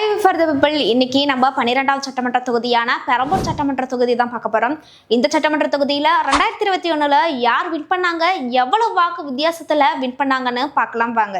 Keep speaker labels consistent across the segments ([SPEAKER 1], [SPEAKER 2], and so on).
[SPEAKER 1] Hi for the people இன்னைக்கு நம்ம பன்னிரெண்டாவது சட்டமன்ற தொகுதியான பெரம்பூர் சட்டமன்ற தொகுதி தான் பார்க்க போறோம். இந்த சட்டமன்ற தொகுதியில ரெண்டாயிரத்தி இருபத்தி ஒண்ணுல யார் வின் பண்ணாங்க? எவ்வளவு வாக்கு வித்தியாசத்துல வின் பண்ணாங்கன்னு பார்க்கலாம் வாங்க.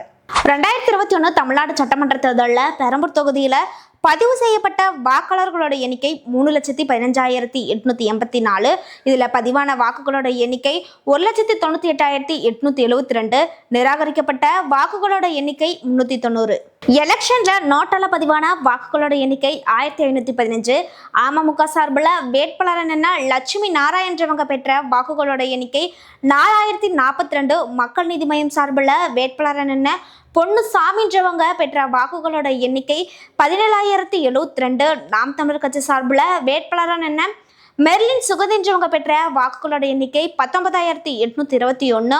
[SPEAKER 1] ரெண்டாயிரத்தி இருபத்தி ஒன்று தமிழ்நாடு சட்டமன்ற தேர்தலில் பெரம்பூர் தொகுதியில் பதிவு செய்யப்பட்ட வாக்காளர்களோட எண்ணிக்கை மூணு லட்சத்தி பதினஞ்சாயிரத்தி எட்நூத்தி எண்பத்தி நாலு. இதுல பதிவான வாக்குகளோட எண்ணிக்கை ஒரு லட்சத்தி தொண்ணூத்தி எட்டாயிரத்தி எட்நூத்தி எழுபத்தி ரெண்டு. நிராகரிக்கப்பட்ட வாக்குகளோட எண்ணிக்கை முன்னூத்தி தொண்ணூறு. எலெக்ஷன்ல நோட்டால பதிவான வாக்குகளோட எண்ணிக்கை ஆயிரத்தி ஐநூத்தி பதினஞ்சு. அமமுக சார்பில் வேட்பாளர் என்ன லட்சுமி நாராயணன்றவங்க பெற்ற வாக்குகளோட எண்ணிக்கை நாலாயிரத்தி நாற்பத்தி ரெண்டு. மக்கள் நீதி மையம் சார்பில் வேட்பாளர் என்ன பொண்ணு சாமின்றவங்க பெற்ற வாக்குகளோட எண்ணிக்கை பதினேழாயிரத்தி எழுவத்தி ரெண்டு நாம் தமிழர் கட்சி சார்பில் வேட்பாளரான என்ன? மெர்லின் சுகதின்றவங்க பெற்ற வாக்குகளோட எண்ணிக்கை பத்தொன்பதாயிரத்தி எட்நூத்தி இருபத்தி ஒன்று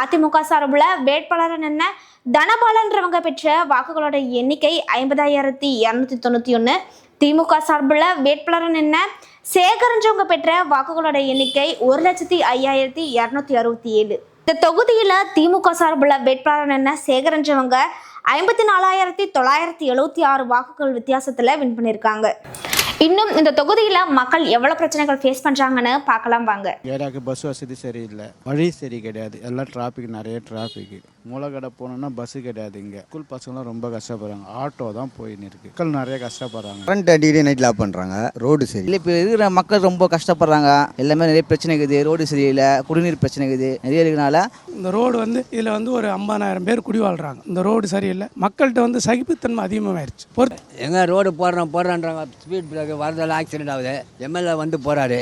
[SPEAKER 1] அதிமுக சார்பில் வேட்பாளரன் என்ன? தனபாலன்றவங்க பெற்ற வாக்குகளோட எண்ணிக்கை ஐம்பதாயிரத்தி இரநூத்தி தொண்ணூற்றி ஒன்று திமுக சார்பில் வேட்பாளரன் என்ன? சேகரன்றவங்க பெற்ற வாக்குகளோட எண்ணிக்கை ஒரு லட்சத்தி ஐயாயிரத்தி இரநூத்தி அறுபத்தி ஏழு. இந்த தொகுதியில் திமுக சார்பில் வேட்பாளர் என்ன சேகரன்றவங்க ஐம்பத்தி நாலாயிரத்தி தொள்ளாயிரத்தி எழுபத்தி ஆறு வாக்குகள் வித்தியாசத்தில் வின் பண்ணியிருக்காங்க இன்னும் இந்த தொகுதியில் மக்கள் எவ்வளோ பிரச்சனைகள் ஃபேஸ் பண்ணுறாங்கன்னு பார்க்கலாம் வாங்க.
[SPEAKER 2] ஏரியாவுக்கு பஸ் வசதி சரியில்லை. வழி சரி கிடையாது. எல்லாம் டிராஃபிக் நிறைய டிராஃபிக் மூலக்கடை போகணுன்னா பஸ்ஸு கிடையாது இங்கே. ஸ்கூல் பசங்களாம் ரொம்ப கஷ்டப்படுறாங்க. ஆட்டோ தான் போயின்னு இருக்கு. மக்கள் நிறைய கஷ்டப்படுறாங்க.
[SPEAKER 3] கரண்ட் அடிக்கடி நைட்டில் ஆஃப் பண்ணுறாங்க ரோடு சரி.
[SPEAKER 4] இல்லை இப்போ இருக்கிற மக்கள் ரொம்ப கஷ்டப்படுறாங்க. எல்லாமே நிறைய பிரச்சனை இருக்குது. ரோடு சரியில்லை. குடிநீர் பிரச்சனை இருக்குது. நிறைய இருக்கனால
[SPEAKER 5] இந்த ரோடு வந்து இதில் வந்து ஒரு ஐம்பதாயிரம் பேர் குடி வாழ்கிறாங்க இந்த ரோடு சரியில்லை. மக்கள்கிட்ட வந்து சகிப்புத்தன்மை அதிகமாகிடுச்சு
[SPEAKER 6] எங்கே ரோடு போடுறோம் போடுறோன்றாங்க. ஸ்பீட் பிரேக் வரதால ஆக்சிடென்ட் ஆகுது. எம்எல்ஏ வந்து போகிறாரு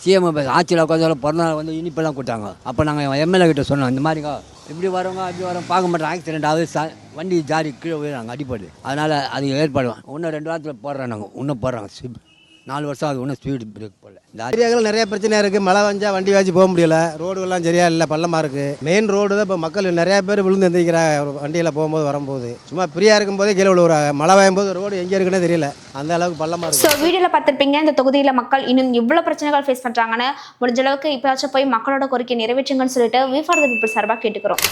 [SPEAKER 6] சிஎம் ஆட்சியில் உட்காந்து பிறந்தநாள் வந்து இனிப்பெல்லாம் கொடுத்தாங்க. அப்போ நாங்கள் எம்எல்ஏ கிட்ட சொன்னோம் இந்த மாதிரிங்க இப்படி வரவங்க அப்படி வரவங்க பார்க்க மாட்டோம். ஆக்சிடென்ட் ஆகுது. ச வண்டி ஜாரி கீழே விழுறாங்க அடிப்படுது அதனால் அது ஏற்பாடு இன்னும் ரெண்டு வாரத்தில் போடுறோம் நாங்கள் இன்னும் போடுறாங்க நாலு வருஷம் ஆகுது இன்னும் ஸ்பீடு பிரேக் போடல. இந்த
[SPEAKER 7] ஏரியாக்கள் நிறைய பிரச்சனை இருக்கு. மழை வந்தா வண்டி வாச்சு போக முடியல. ரோடுகள்லாம் சரியா இல்லை பள்ளமா இருக்கு. மெயின் ரோடு தான் இப்போ மக்கள் நிறைய பேர் விழுந்து எந்திரிக்கிறாங்க. வண்டியில் போகும்போது வரும்போது. சும்மா ஃப்ரீயா இருக்கும்போதே கீழே விழுவுறாங்க. மழை போது ரோடு எங்கே இருக்குன்னே தெரியல. அந்த அளவுக்கு பள்ளமா இருக்கு.
[SPEAKER 1] ஸோ வீடியோவில் பார்த்துருப்பீங்க இந்த தொகுதியில் மக்கள் இன்னும் இவ்வளோ பிரச்சனைகள் ஃபேஸ் பண்ணுறாங்கன்னு முடிஞ்ச அளவுக்கு இப்போயாச்சும் போய் மக்களோட கோரிக்கை நிறைவேற்றுங்கன்னு சொல்லிட்டு வி ஃபார் த பீப்புள் சார்பாக கேட்டுக்கிறோம்.